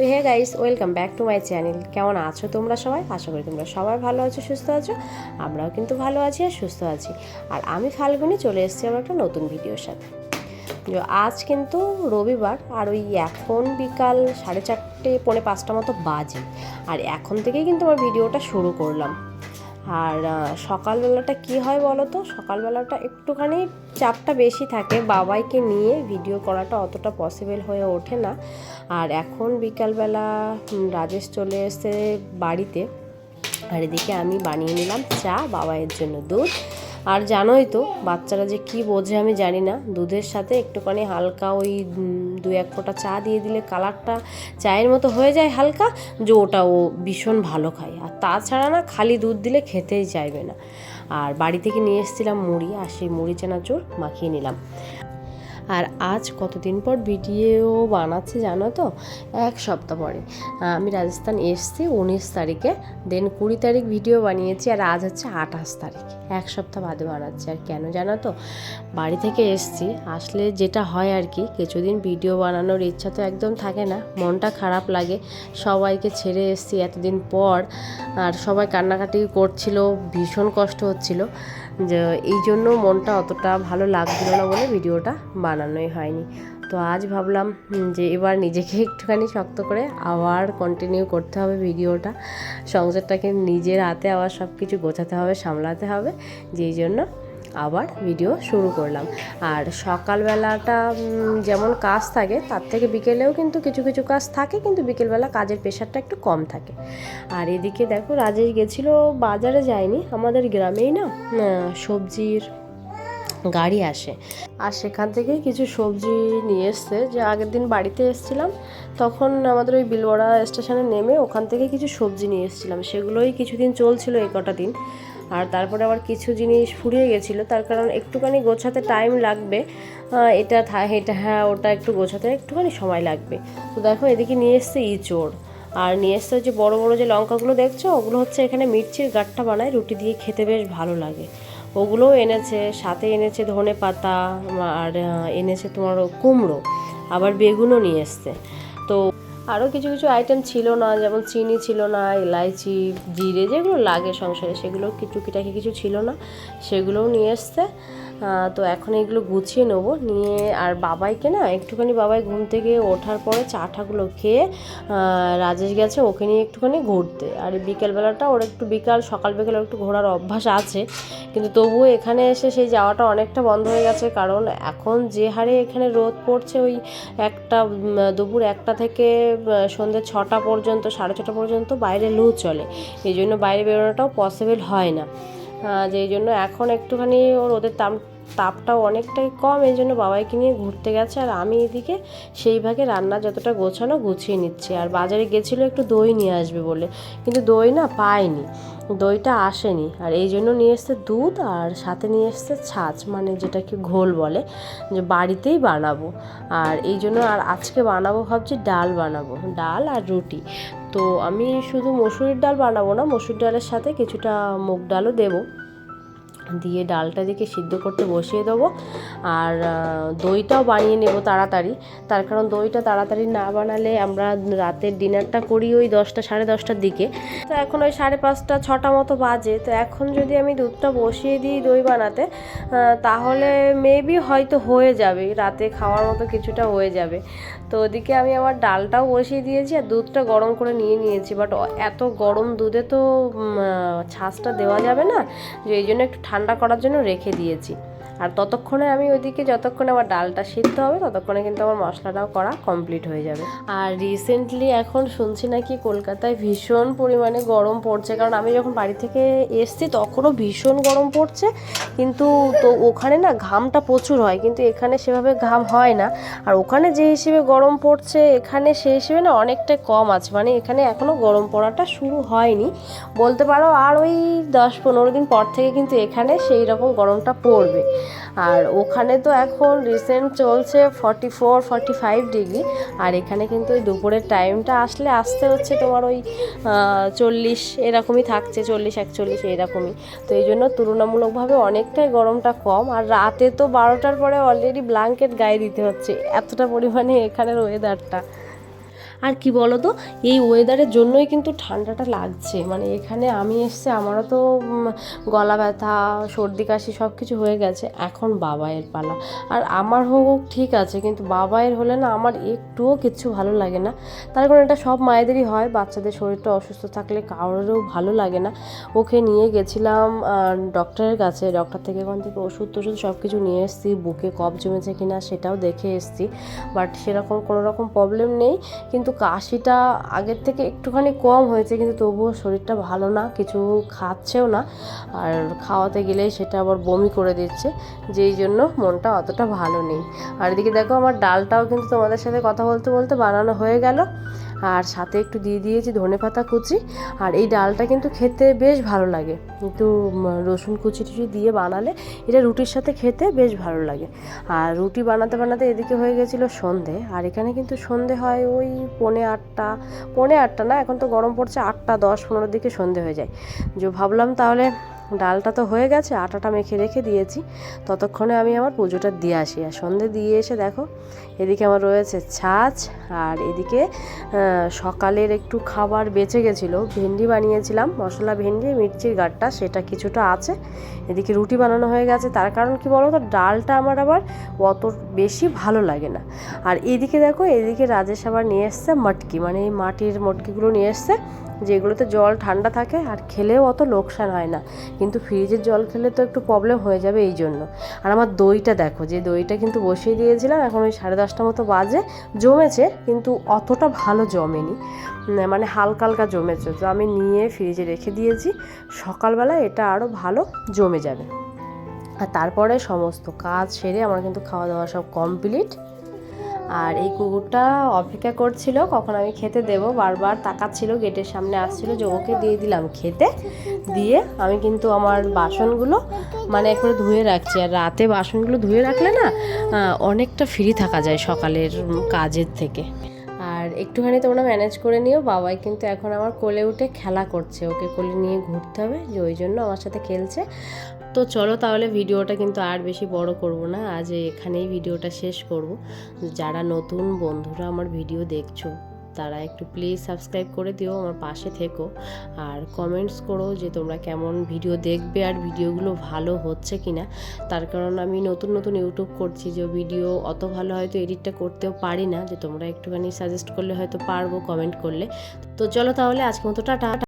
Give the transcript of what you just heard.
তো hey guys, welcome back to my channel. কেমন আছো তোমরা সবাই? আশা করি তোমরা সবাই ভালো আছো, সুস্থ আছো। আমরাও কিন্তু ভালো আছি আর সুস্থ আছি। আর আমি ফাল্গুনি চলে এসেছি আমার একটা নতুন ভিডিওর সাথে। আজ কিন্তু রবিবার, আর ওই এখন বিকাল সাড়ে চারটে, পৌনে পাঁচটা মতো বাজে। আর এখন থেকেই কিন্তু আমার ভিডিওটা শুরু করলাম। আর সকালবেলাটা কি হয় বলো তো সকালবেলাটা একটুখানি চাপটা বেশি থাকে। বাবাইকে নিয়ে ভিডিও করাটা অতটা পসিবল হয়ে ওঠে না। আর এখন বিকালবেলা রাজেশ চলে এসে বাড়িতে। আর এদিকে আমি বানিয়ে নিলাম চা, বাবাইয়ের জন্য দুধ। আর জানোই তো, বাচ্চারা যে কি বোঝে আমি জানি না। দুধের সাথে একটুখানি হালকা ওই দু এক ফোঁটা চা দিয়ে দিলে কালারটা চায়ের মতো হয়ে যায় হালকা, যে ওটা ও ভীষণ ভালো খায়। আর তাছাড়া না, খালি দুধ দিলে খেতেই চাইবে না। আর বাড়ি থেকে নিয়ে এসেছিলাম মুড়ি, আর সেই মুড়ি চানাচুর মাখিয়ে নিলাম। আর আজ কতদিন পর ভিডিও বানাচ্ছি জানো তো? এক সপ্তাহ পরে। আমি রাজস্থান এসছি, উনিশ তারিখে। দেন কুড়ি তারিখ ভিডিও বানিয়েছি আর আজ হচ্ছে আঠাশ তারিখ। এক সপ্তাহ বাদে বানাচ্ছি। আর কেন জানো তো? বাড়ি থেকে এসছি। আসলে যেটা হয় আর কি, কিছুদিন ভিডিও বানানোর ইচ্ছা তো একদম থাকে না। মনটা খারাপ লাগে। সবাইকে ছেড়ে এসছি এতদিন পর। আর সবাই কান্নাকাটি করছিল, ভীষণ কষ্ট হচ্ছিল। যে এই জন্য মনটা অতটা ভালো লাগছিল না বলে ভিডিওটা বানানোই হয়নি। তো আজ ভাবলাম যে এবার নিজেকে একটুখানি শক্ত করে আবার কন্টিনিউ করতে হবে ভিডিওটা। সংসারটাকে নিজের হাতে আবার সব কিছু গোছাতে হবে, সামলাতে হবে, যেই জন্য আবার ভিডিও শুরু করলাম। আর সকালবেলাটা যেমন কাজ থাকে, তার থেকে বিকেলেও কিন্তু কিছু কিছু কাজ থাকে, কিন্তু বিকেলবেলা কাজের প্রেশারটা একটু কম থাকে। আর এদিকে দেখো, রাজেশ গেছিল বাজারে যায়নি, আমাদের গ্রামেই না সবজির গাড়ি আসে। আর সেখান থেকে কিছু সবজি নিয়ে এসছে, যে আগের দিন বাড়িতে এসেছিলাম, তখন আমাদের ওই বিলবড়া স্টেশনে নেমে ওখান থেকে কিছু সবজি নিয়ে এসেছিলাম। সেগুলোই কিছুদিন চলছিল এই কটা দিন। আর তারপরে আবার কিছু জিনিস ফুরিয়ে গেছিল, তার কারণ একটুখানি গোছাতে টাইম লাগবে। এটা থা- এটা হ্যাঁ ওটা একটু গোছাতে একটুখানি সময় লাগবে। তো দেখো, এদিকে নিয়ে এসছে ইঁচড়। আর নিয়ে এসছে যে বড় বড় যে লঙ্কাগুলো দেখছ, ওগুলো হচ্ছে এখানে মির্চির গাঁটটা বানায়, রুটি দিয়ে খেতে বেশ ভালো লাগে। ওগুলোও এনেছে, সাথে এনেছে ধনে পাতা, আর এনেছে তোমার কুমড়ো, আবার বেগুনও নিয়ে এসছে। তো আরও কিছু কিছু আইটেম ছিল না, যেমন চিনি ছিল না এলাইচি জিরে যেগুলো লাগে সংসারে, সেগুলো কি টুকিটাকি কিছু ছিল না, সেগুলোও নিয়ে এসছে। তো এখন এগুলো গুছিয়ে নেব। নিয়ে আর বাবাইকে না, একটুখানি বাবাই ঘুম থেকে ওঠার পরে চাটাগুলো খেয়ে রাজেশ গেছে, ওকে নিয়ে একটুখানি ঘুরতে। আর বিকেলবেলাটা ওর একটু বিকাল, সকাল বিকেল একটু ঘোরার অভ্যাস আছে। কিন্তু তবুও এখানে এসে সেই যাওয়াটা অনেকটা বন্ধ হয়ে গেছে, কারণ এখন যে হারে এখানে রোদ পড়ছে ওই একটা দুপুর একটা থেকে সন্ধ্যে ছটা পর্যন্ত, সাড়ে ছটা পর্যন্ত বাইরে লু চলে। এই জন্য বাইরে বেরোনোটাও পসিবল হয় না। যেই জন্য এখন একটুখানি ওর ওদের তাপ তাপটাও অনেকটাই কম, এই জন্য বাবাইকে নিয়ে ঘুরতে গেছে আর আমি এদিকে সেই ভাগে রান্না যতটা গোছানো গুছিয়ে নিচ্ছি। আর বাজারে গেছিল একটু দই নিয়ে আসবে বলে, কিন্তু দই না পাইনি, দইটা আসেনি। আর এই জন্য নিয়ে এসছে দুধ আর সাথে নিয়ে এসছে ছাঁচ মানে যেটাকে ঘোল বলে, যে বাড়িতেই বানাবো। আর এই জন্য আর আজকে বানাবো ভাবছি ডাল বানাবো, ডাল আর রুটি। তো আমি শুধু মসুরির ডাল বানাবো না, মসুর ডালের সাথে কিছুটা মুগ ডালও দেবো। দিয়ে ডালটা দিকে সিদ্ধ করতে বসিয়ে দেবো। আর দইটাও বানিয়ে নেব তাড়াতাড়ি। তার কারণ দইটা তাড়াতাড়ি না বানালে আমরা রাতের ডিনারটা করি ওই দশটা, সাড়ে দশটার দিকে। তো এখন ওই সাড়ে পাঁচটা, ছটা মতো বাজে। তো এখন যদি আমি দুধটা বসিয়ে দিই দই বানাতে তাহলে মেবি হয়তো হয়ে যাবে। রাতে খাওয়ার মতো কিছুটা হয়ে যাবে। তো ওদিকে আমি আমার ডালটাও বসিয়ে দিয়েছি আর দুধটা গরম করে নিয়ে নিয়েছি। বাট, এত গরম দুধে তো ছাঁচটা দেওয়া যাবে না। যে এই জন্য একটু ঠান্ডা করার জন্য রেখে দিয়েছি। আর ততক্ষণে আমি ওইদিকে যতক্ষণে আমার ডালটা সিদ্ধ হবে, ততক্ষণে কিন্তু আমার মশলাটাও করা কমপ্লিট হয়ে যাবে। আর রিসেন্টলি এখন শুনছি নাকি কলকাতায় ভীষণ পরিমাণে গরম পড়ছে। কারণ আমি যখন বাড়ি থেকে এসছি, তখনও ভীষণ গরম পড়ছে। কিন্তু তো ওখানে না ঘামটা প্রচুর হয়, কিন্তু এখানে সেভাবে ঘাম হয় না। আর ওখানে যে হিসেবে গরম পড়ছে, এখানে সেই হিসেবে না অনেকটাই কম আছে। মানে এখানে এখনও গরম পড়াটা শুরু হয়নি। বলতে পারো আর ওই দশ পনেরো দিন পর থেকে কিন্তু এখানে সেই রকম গরমটা পড়বে। আর ওখানে তো এখন রিসেন্ট চলছে forty four forty five degree আর এখানে কিন্তু ওই দুপুরের টাইমটা আসলে আসতে হচ্ছে তোমার ওই চল্লিশ এরকমই থাকছে, চল্লিশ, একচল্লিশ এরকমই। তো এই জন্য তুলনামূলকভাবে অনেকটাই গরমটা কম, আর রাতে তো বারোটার পরে অলরেডি ব্ল্যাঙ্কেট গায়ে দিতে হচ্ছে, এতটা পরিমাণে এখানের ওয়েদারটা আর কি বলো তো এই ওয়েদারের জন্যই কিন্তু ঠান্ডাটা লাগছে। মানে এখানে আমি এসছে, আমারও তো গলা ব্যথা, সর্দি, কাশি সব কিছু হয়ে গেছে। এখন বাবায়ের পালা। আর আমার হোক ঠিক আছে, কিন্তু বাবায়ের হলে না আমার একটুও কিচ্ছু ভালো লাগে না। তার কারণ এটা সব মায়েদেরই হয়, বাচ্চাদের শরীরটা অসুস্থ থাকলে কারোরও ভালো লাগে না। ওকে নিয়ে গেছিলাম ডক্টরের কাছে। ডক্টর থেকে ওখান থেকে ওষুধ টষুধ সব কিছু নিয়ে এসেছি, বুকে কফ জমেছে কিনা সেটাও দেখে এসেছি। বাট সেরকম কোনো রকম প্রবলেম নেই। কিন্তু কাশিটা আগের থেকে একটুখানি কম হয়েছে, কিন্তু তবুও শরীরটা ভালো না, কিছু খাচ্ছেও না। আর খাওয়াতে গেলেই সেটা আবার বমি করে দিচ্ছে, যেই জন্য মনটা অতটা ভালো নেই। আর এদিকে দেখো আমার ডালটাও কিন্তু তোমাদের সাথে কথা বলতে বলতে বানানো হয়ে গেল। আর সাথে একটু দিয়ে দিয়েছি ধনে পাতা কুচি। আর এই ডালটা কিন্তু খেতে বেশ ভালো লাগে। উম, রসুন কুচি টুচি দিয়ে বানালে এটা রুটির সাথে খেতে বেশ ভালো লাগে। আর রুটি বানাতে বানাতে এদিকে হয়ে গেছিল সন্ধে। আর এখানে কিন্তু সন্ধে হয় ওই পৌনে আটটা পৌনে আটটা না এখন তো গরম পড়ছে আটটা দশ পনেরোর দিকে সন্ধে হয়ে যায়। যে ভাবলাম তাহলে ডালটা তো হয়ে গেছে, আটাটা মেখে রেখে দিয়েছি। ততক্ষণে আমি আমার পুজোটা দিয়ে আসি। আর সন্ধে দিয়ে এসে দেখো, এদিকে আমার রয়েছে ছাঁচ আর এদিকে সকালের একটু খাবার বেঁচে গেছিল। ভেন্ডি বানিয়েছিলাম, মশলা, ভেন্ডি, মির্চির গাঁটটা, সেটা কিছুটা আছে। এদিকে রুটি বানানো হয়ে গেছে। তার কারণ কি বলো তো, ডালটা আমার আবার অত বেশি ভালো লাগে না। আর এদিকে দেখো, এদিকে রাজেশ আবার নিয়ে এসছে মটকি। মানে এই মাটির মটকিগুলো নিয়ে এসছে, যেগুলোতে জল ঠান্ডা থাকে আর খেলেও অত লোকসান হয় না। কিন্তু ফ্রিজের জল খেলে তো একটু প্রবলেম হয়ে যাবে এই জন্য আর আমার দইটা দেখো, যে দইটা কিন্তু বসিয়ে দিয়েছিলাম, এখন ওই সাড়ে দশটা মতো বাজে, জমেছে, কিন্তু অতটা ভালো জমেনি। মানে হালকা হালকা জমেছে, তো আমি নিয়ে ফ্রিজে রেখে দিয়েছি। সকালবেলা এটা আরও ভালো জমে যাবে। আর তারপরে সমস্ত কাজ সেরে আমার কিন্তু খাওয়া দাওয়া সব কমপ্লিট আর এই কুকুরটা অপেক্ষা করছিল, কখন আমি খেতে দেব? বারবার তাকাচ্ছিল, গেটের সামনে আসছিল যে ওকে দিয়ে দিলাম খেতে। দিয়ে আমি কিন্তু আমার বাসনগুলো মানে একবারে ধুয়ে রাখছি। আর রাতে বাসনগুলো ধুয়ে রাখলে না অনেকটা ফ্রি থাকা যায় সকালের কাজের থেকে। আর একটুখানি তোমরা ম্যানেজ করে নিও, বাবাই কিন্তু এখন আমার কোলে উঠে খেলা করছে। ওকে কোলে নিয়ে ঘুরতে হবে, যে ওই জন্য আমার সাথে খেলছে। তো চলো তাহলে ভিডিওটা কিন্তু আর বেশি বড় করব না, আজ এখানেই ভিডিওটা শেষ করব। যারা নতুন বন্ধুরা আমার ভিডিও দেখছ, তারা একটু প্লিজ সাবস্ক্রাইব করে দিও আমার পাশে থেকো। আর কমেন্টস করো যে তোমরা কেমন ভিডিও দেখবে আর ভিডিওগুলো ভালো হচ্ছে কি না তার কারণ আমি নতুন নতুন ইউটিউব করছি, যে ভিডিও অত ভালো হয়তো এডিটটা করতেও পারি না, যে তোমরা একটুখানি সাজেস্ট করলে হয়তো পারব কমেন্ট করলে। তো চলো তাহলে আজকে মতো, টাটা।